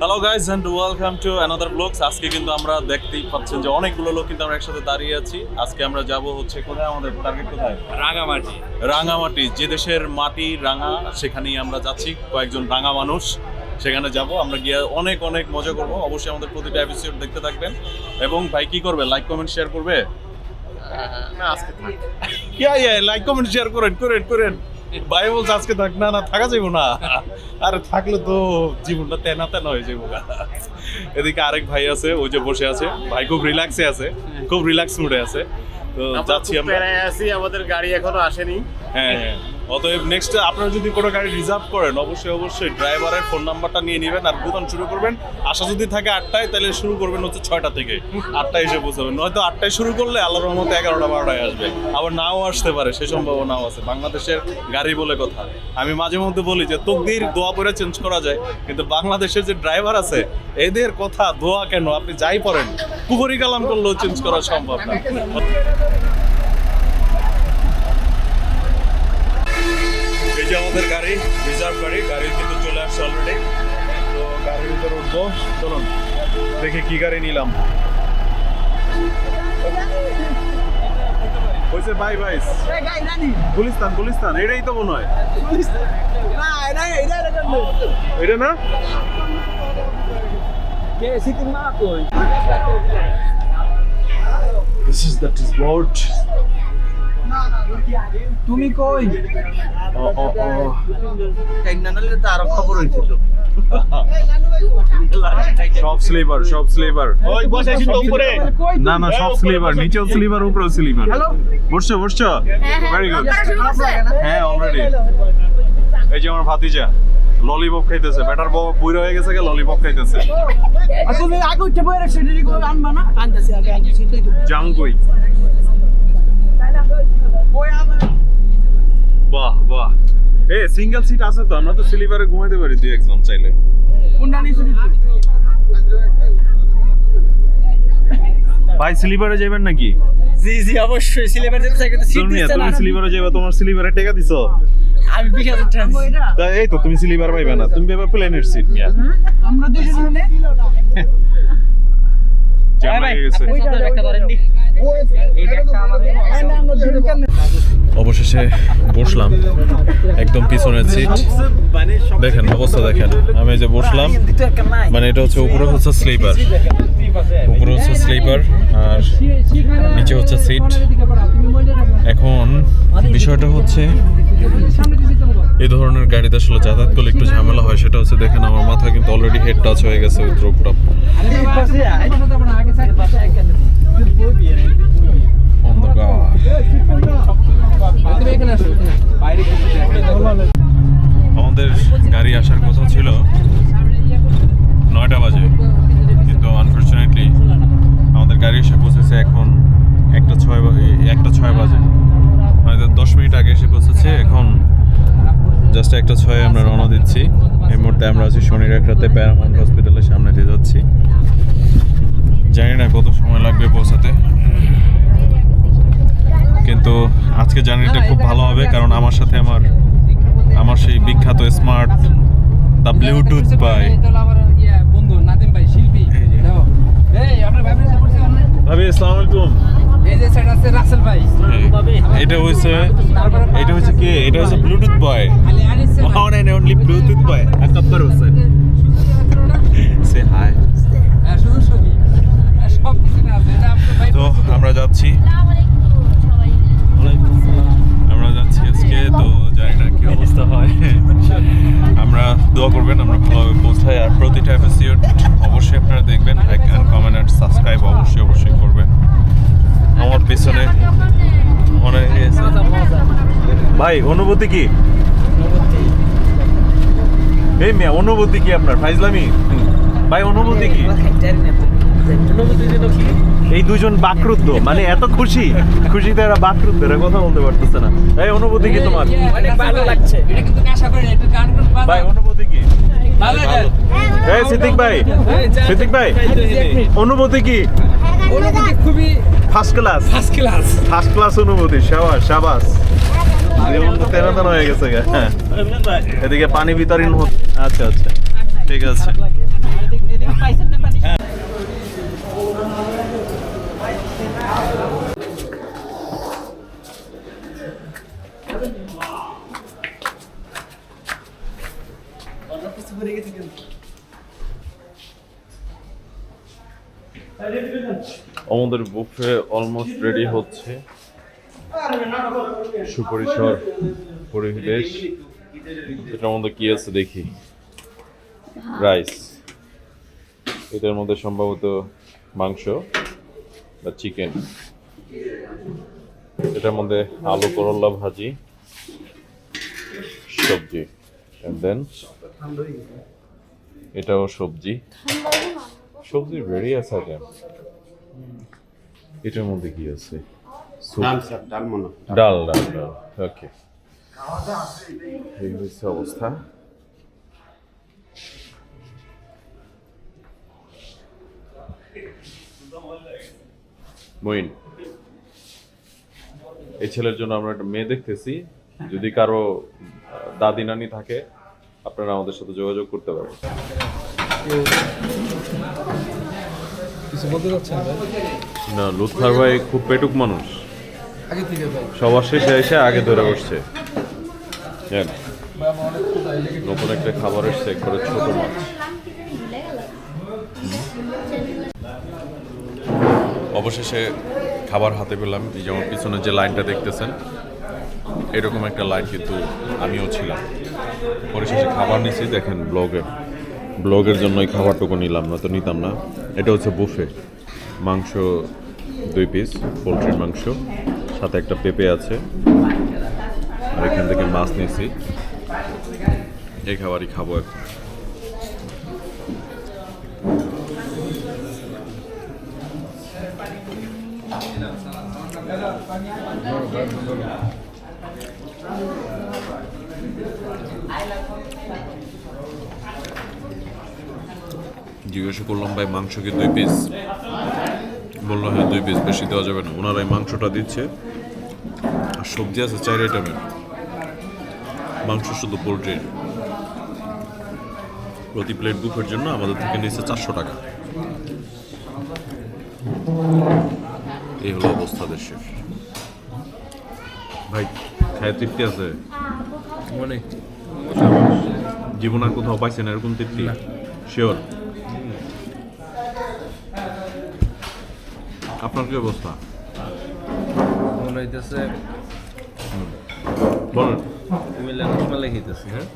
Hello guys and welcome to another vlogs আজকে কিন্তু আমরা দেখতেই পাচ্ছেন যে অনেকগুলো লোক কিন্তু আমরা একসাথে দাঁড়িয়ে আছি। আজকে আমরা যাব হচ্ছে কোথায়? আমাদের টার্গেট কোথায়? রাঙামাটি। রাঙামাটি যে দেশের মাটি রাঙা সেখানেই আমরা যাচ্ছি। কয়েকজন রাঙা মানুষ সেখানে যাব। আমরা গিয়ে অনেক অনেক মজা করব। অবশ্যই আমাদের প্রতিটা এপিসোড দেখতে থাকবেন। এবং ভাই কি করবে? লাইক কমেন্ট শেয়ার করবে? না আজকে থাক। Yeah yeah like comment share করেন করেন করেন। ভাই বলছে আজকে থাক না না থাকা যাইব না। আরে থাকলে তো জীবনটা তেনা তেনা হয়ে যাব। এদিকে আরেক ভাই আছে ওই যে বসে আছে। ভাই খুব রিল্যাক্সে আছে খুব রিল্যাক্স মুডে আছে। তো যাচ্ছি আমরা। আছি আমাদের গাড়ি এখনও আসেনি। হ্যাঁ হ্যাঁ। অতএব নেক্সট আপনারা যদি কোনো গাড়ি রিজার্ভ করেন, অবশ্যই অবশ্যই ড্রাইভারের ফোন নাম্বারটা নিয়ে নেবেন আর বুতান শুরু করবেন। আশা যদি থাকে আটটায়, তাহলে শুরু করবেন হচ্ছে ছয়টা থেকে। আটটায় এসে পৌঁছাবেন। নয়তো আটটায় শুরু করলে আল্লাহর রহমতে এগারোটা, বারোটায় আসবে। আবার নাও আসতে পারে সে সম্ভাবনাও আছে। বাংলাদেশের গাড়ি বলে কথা। আমি মাঝে মধ্যে বলি যে, তকদির দোয়া পরে চেঞ্জ করা যায়। কিন্তু বাংলাদেশের যে ড্রাইভার আছে, এদের কথা দোয়া কেন? আপনি যাই পড়েন, কুহরি কালাম করলেও চেঞ্জ করা সম্ভব না। যে আমাদের গাড়ি রিজার্ভ গাড়ি গাড়ি কিন্তু চলে আসছে অলরেডি তো গাড়ির ভিতরে উঠবো। চলুন দেখি কি গাড়ি নিলাম। হয়েছে বাই বাই। গুলিস্তান গুলিস্তান এটাই তো মনে হয়। এটা না? This is the boat. তুমি কই. নানালে তো আরও খবর হয়েছিল। সব স্লিপার সব স্লিপার ওই বসে তো উপরে। না না সব স্লিপার নিচেও স্লিপার উপরেও স্লিপার বসছো বসছো? ভেরি গুড আপনারা শুরু করছেন? হ্যাঁ অলরেডি এই যে আমার ভাতিজা ললিপপ খাইতেছে। বেটার বউ হয়ে গেছে ললিপপ খাইতেছে। তুমি আগে উঠে বই রাখছো আনবা না? আনতাছি আগে আনতাছি তো জাঙ্গুই ওই আমার বাহ বাহ। এ সিঙ্গেল সিট আছে তো আমরা তো স্লিপারে ঘুমাইতে পারি দুই একজন চাইলে। কোনটা ভাই স্লিপারে যাবেন নাকি? জি জি অবশ্যই সিলেবাস যেতে চাই কিন্তু সিট দিচ্ছে না তুমি স্লিপারে যাবে তোমার স্লিপারে টাকা দিছো? আমি 20000 টাকা দিছি। তা এই তো তুমি স্লিপার পাইবে না তুমি পাবে প্লেনের সিট মিয়া আমরা দুজন মিলে? জ্যাম হয়ে গেছে। একটা ধরেন অবশেষে বসলাম। একদম পিছনের সিট দেখেন, অবস্থা দেখেন। আমি যে বসলাম মানে এটা হচ্ছে উপরে হচ্ছে স্লিপার উপরে হচ্ছে স্লিপার আর নিচে হচ্ছে সিট এখন বিষয়টা হচ্ছে এই ধরনের গাড়িতে আসলে যাতায়াত করলে একটু ঝামেলা হয়, সেটা হচ্ছে দেখেন আমার মাথা কিন্তু অলরেডি হেড টাচ হয়ে গেছে রোপটপ অন্ধকার আমাদের গাড়ি আসার কথা ছিল নয়টা বাজে, কিন্তু আনফর্চুনেটলি আমাদের গাড়ি এসে পৌঁছেছে এখন একটা ছয় একটা ছয় বাজে। মানে দশ মিনিট আগে এসে পৌঁছেছে, এখন জাস্ট একটা ছয়ে আমরা রওনা দিচ্ছি। এই মুহূর্তে আমরা আছি শনির এক রাতে প্যারামাউন্ট হসপিটালের সামনে দিয়ে যাচ্ছি। জানি না কত সময় লাগবে পৌঁছাতে। কিন্তু আজকে জার্নিটা খুব ভালো হবে কারণ আমার সাথে আমার আমার সেই বিখ্যাত স্মার্ট দ্য ব্লুটুথ বন্ধু নাদিম ভাই। শিল্পী? ভাবি আসসালামু আলাইকুম। এটা হচ্ছে এটা হচ্ছে কি? এটা হচ্ছে bluetooth boy. Only bluetooth boy Akbar Hossain সে হাই হ্যাঁ, শুধু ছবি। হ্যাঁ, সব কিছু না আছে। এটা আপনার ভাই তো আমরা যাচ্ছি। আমরা যাচ্ছি আজকে, তো জানি না কি অবস্থা হয়। আমরা দোয়া করবেন, আমরা ভালোভাবে পৌঁছাই। আর প্রতিটা এপিসোড অবশ্যই আপনারা দেখবেন like and comment and subscribe অবশ্যই অবশ্যই করবেন। আমার পিছনে অনেক ভাই, অনুভূতি কি? এই মেয়ে, অনুভূতি কি আপনার? ফাইজলামি? ভাই, অনুভূতি কি? এই দুজন বাকরুদ্ধ মানে এত খুশি খুশিতে এরা বাকরুদ্ধ এরা কথা বলতে পারতেছে না এই অনুভূতি কি তোমার অনেক ভালো লাগছে এটা কিন্তু আশা করি একটু গান ভাই অনুভূতি কি এই সিদ্দিক ভাই সিদ্দিক ভাই অনুভূতি কি অনুভূতি খুবই first class first class first class অনুভূতি তেনা তেনা হয়ে গেছে গা। হ্যাঁ এদিকে পানি বিতরণ হচ্ছে আচ্ছা আচ্ছা ঠিক আছে আমাদের বুফে অলমোস্ট রেডি হচ্ছে। সুপরিসর পরিবেশ। এটার মধ্যে কি আছে দেখি? রাইস এটার মধ্যে সম্ভবত মাংস বা চিকেন এটার মধ্যে আলু করল্লা ভাজি, সবজি দেন এটাও সবজি। সবজি ভেরি আছে এটার মধ্যে কি আছে? ডাল ডাল ডাল ডাল ডাল। ওকে। এই হচ্ছে অবস্থা। মইন এই ছেলের জন্য আমরা একটা মেয়ে দেখতেছি। যদি কারও দাদি নানি থাকে আপনারা আমাদের সাথে যোগাযোগ করতে পারেন। কিছু বলতে চাচ্ছেন না লুৎফার ভাই খুব পেটুক মানুষ। আগে থেকে ভাই। সবার শেষে এসে আগে ধরে বসছে। লেগে নতুন একটা খাবার এসছে একবারে ছোট মাছ। অবশেষে খাবার হাতে পেলাম। এই যেমন পিছনে যে লাইনটা দেখতেছেন এরকম একটা লাইন কিন্তু আমিও ছিলাম। পরিশেষে খাবার নিছি, দেখেন ব্লগে। ব্লগের জন্য এই খাবারটুকু নিলাম, না তো নিতাম না। এটা হচ্ছে বুফে। মাংস দুই পিস পোলট্রির মাংস, সাথে একটা পেঁপে আছে। আর এখান থেকে মাছ নিয়েছি এই খাবারই খাব এখন। জিজ্ঞাসা করলাম, ভাই, মাংস কি দুই পিস বলল হ্যাঁ দুই পিস বেশি দেওয়া যাবে না। ওনারাই মাংসটা দিচ্ছে, আর সবজি আছে চার আইটেমের মাংস শুধু পোলট্রির প্রতি প্লেট বুফের জন্য আমাদের থেকে নিচ্ছে চারশো টাকা। এই হলো অবস্থা দেশের। ভাই খায় তৃপ্তি আছে? অনেক জীবন আর কোথাও পাইছেন এরকম তৃপ্তি? শিওর আপনার কি অবস্থা? মনে হইতেছে বলেন। কুমিল্লা রসমালাই খাইতেছি হ্যাঁ?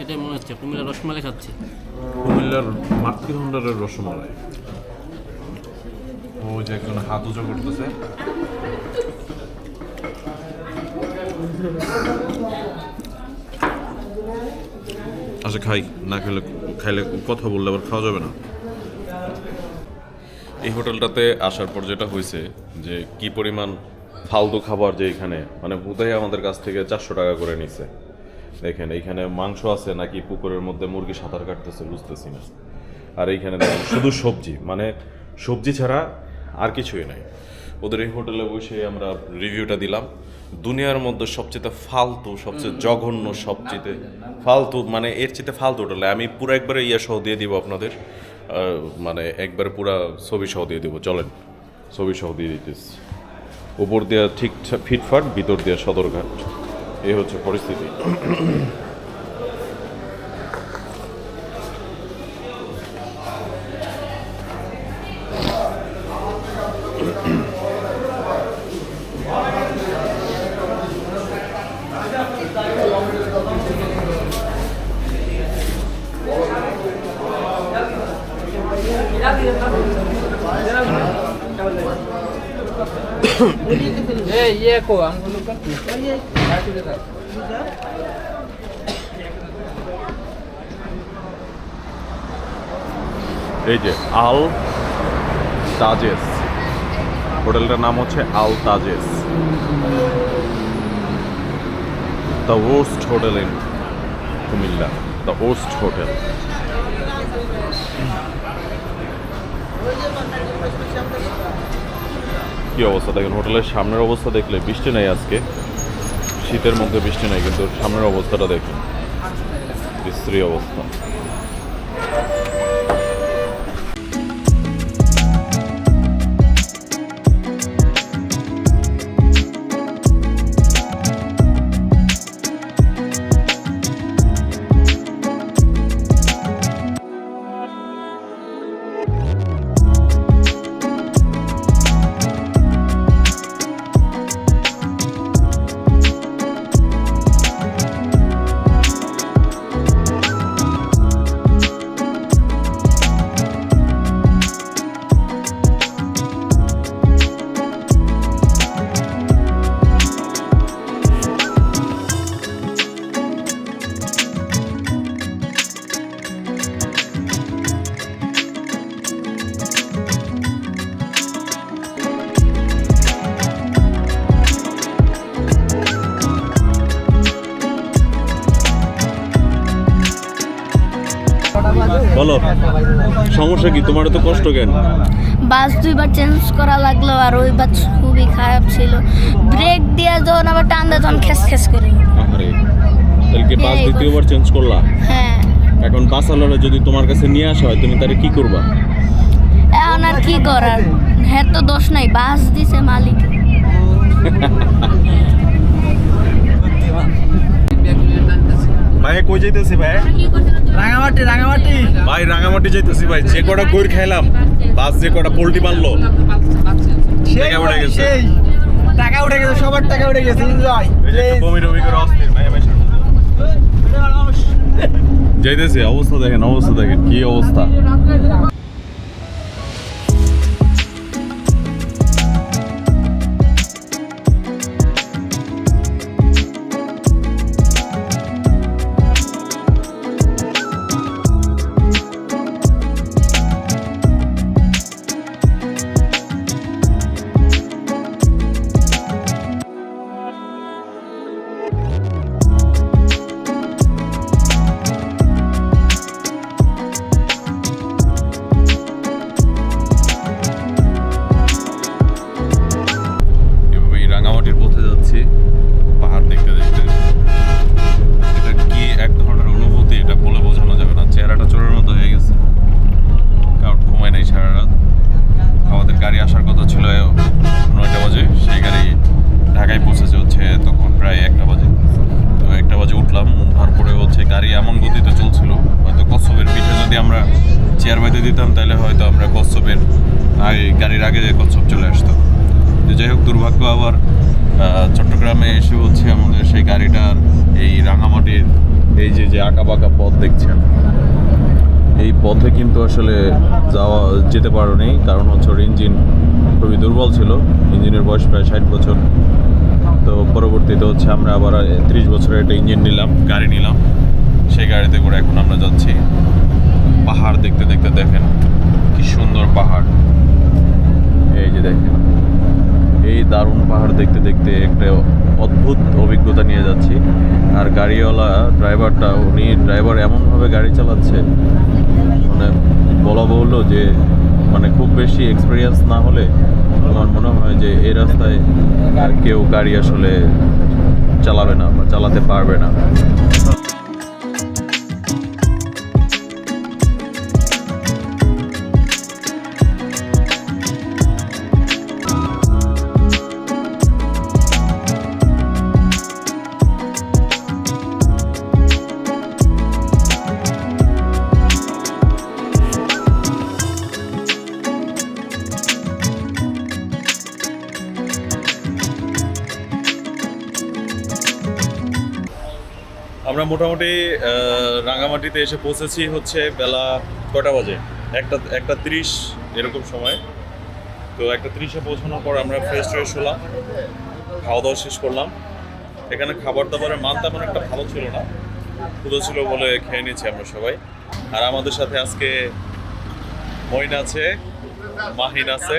এটাই মনে হচ্ছে কুমিল্লা রসমালাই খাচ্ছি। কুমিল্লার মাতৃভাণ্ডারের রসমালাই। ও যে একজন হাত উঁচু করতেছে। আচ্ছা খাই, না খেলে খাইলে কথা বললে আবার খাওয়া যাবে না। এই হোটেলটাতে আসার পর যেটা হয়েছে যে কি পরিমাণ ফালতু খাবার যে এখানে মানে বোধহয় আমাদের কাছ থেকে চারশো টাকা করে নিছে। দেখেন, এইখানে মাংস আছে নাকি পুকুরের মধ্যে মুরগি সাঁতার কাটতেছে, বুঝতেছি না। আর এইখানে শুধু সবজি মানে সবজি ছাড়া আর কিছুই নাই। ওদের এই হোটেলে বসে আমরা রিভিউটা দিলাম। দুনিয়ার মধ্যে সবচেয়ে ফালতু সবচেয়ে জঘন্য সবচেয়ে ফালতু মানে এর চেয়ে ফালতু হোটেলে। আমি পুরো একবারে ইয়ে সহ দিয়ে দিব আপনাদের। মানে একবারে পুরো ছবি সহ দিয়ে দিব। চলেন ছবি সহ দিয়ে দিতেছি। উপর দেওয়া ঠিক ফিটফাট ভিতর দেওয়া সদরঘাট। এই হচ্ছে পরিস্থিতি। এই যে, আল তাজেস। হোটেলটার নাম হচ্ছে আল তাজেস। The worst hotel in Comilla. The worst hotel. কি অবস্থা? দেখেন, হোটেলের সামনের অবস্থা দেখলে বৃষ্টি নেই আজকে। শীতের মধ্যে বৃষ্টি নেই, কিন্তু সামনের অবস্থাটা দেখুন। বিশ্রী অবস্থা। বলো সমস্যা কি? তোমার তো কষ্ট কেন? বাস দুইবার চেঞ্জ করা লাগল আর ওই বাস খুবই খারাপ ছিল। ব্রেক দিয়ে যখন আবার টান দেয় তখন খেস খেস করে। আরে তাহলে কি বাস দ্বিতীয়বার চেঞ্জ করলা? হ্যাঁ। এখন বাস আলারা যদি তোমার কাছে নিয়ে আসা হয় তুমি তারে কি করবা? এখন আর কি করার? হ্যাঁ তো দোষ নাই বাস দিছে মালিক। ভাই কই যাইতেছি ভাই রাঙামাটি রাঙামাটি ভাই রাঙামাটি যাইতেছি ভাই যে কটা গৈর খাইলাম বাস যে কটা পোল্ট্রি মারলো টাকা উঠে গেছে। টাকা উঠে গেছে সবার টাকা উঠে গেছে এনজয় বমি টমি করে অস্থির ভাই ভাই যাইতেছি অবস্থা দেখেন অবস্থা দেখেন কি অবস্থা চেয়ার বাইতে দিতাম তাহলে হয়তো আমরা কচ্ছপের আগে গাড়ির আগে যে কচ্ছপ চলে আসতো যাই হোক, দুর্ভাগ্য আবার চট্টগ্রামে এসে হচ্ছে আমাদের সেই গাড়িটার এই রাঙামাটির এই যে যে আঁকা বাঁকা পথ দেখছেন, এই পথে কিন্তু আসলে যাওয়া যেতে পারো পারোনি। কারণ হচ্ছে ইঞ্জিন খুবই দুর্বল ছিল। ইঞ্জিনের বয়স প্রায় ষাট বছর। তো পরবর্তীতে হচ্ছে আমরা আবার ত্রিশ বছরের একটা ইঞ্জিন নিলাম, গাড়ি নিলাম। সেই গাড়িতে করে এখন আমরা যাচ্ছি পাহাড় দেখতে দেখতে দেখেন কি সুন্দর পাহাড় এই যে দেখেন এই দারুণ পাহাড় দেখতে দেখতে একটা অদ্ভুত অভিজ্ঞতা নিয়ে যাচ্ছি। আর গাড়িওয়ালা ড্রাইভারটা, উনি ড্রাইভার এমনভাবে গাড়ি চালাচ্ছে মানে বলা বহুল্য যে মানে খুব বেশি এক্সপিরিয়েন্স না হলে আমার মনে হয় যে এই রাস্তায় আর কেউ গাড়ি আসলে চালাবে না বা চালাতে পারবে না। আমরা মোটামুটি রাঙামাটিতে এসে পৌঁছেছি হচ্ছে বেলা কটা বাজে? একটা একটা তিরিশ এরকম সময়। তো একটা তিরিশে পৌঁছানোর পর আমরা ফ্রেশ ট্রেশ হলাম, খাওয়া দাওয়া শেষ করলাম। এখানে খাবার দাবারের মান তেমন একটা ভালো ছিল না। ক্ষুদো ছিল বলে খেয়ে নিয়েছি আমরা সবাই। আর আমাদের সাথে আজকে মইন আছে, মাহিন আছে,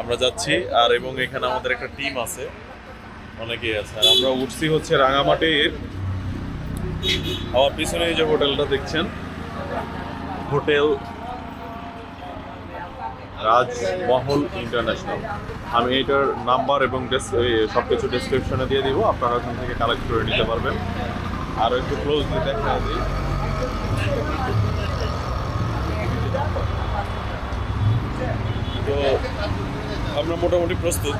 আমরা যাচ্ছি। আর এবং এখানে আমাদের একটা টিম আছে। অনেকেই আছে। আর আমরা উঠছি হচ্ছে রাঙামাটির আমার পিছনে যে হোটেলটা দেখছেন, হোটেল রাজমহল ইন্টারন্যাশনাল। আমি এটার নাম্বার এবং সব কিছু ডিসক্রিপশনে দিয়ে দিব, আপনারা ওখান থেকে কালেক্ট করে নিতে পারবেন। আর একটু ক্লোজলি দেখা দিই। তো আমরা মোটামুটি প্রস্তুত।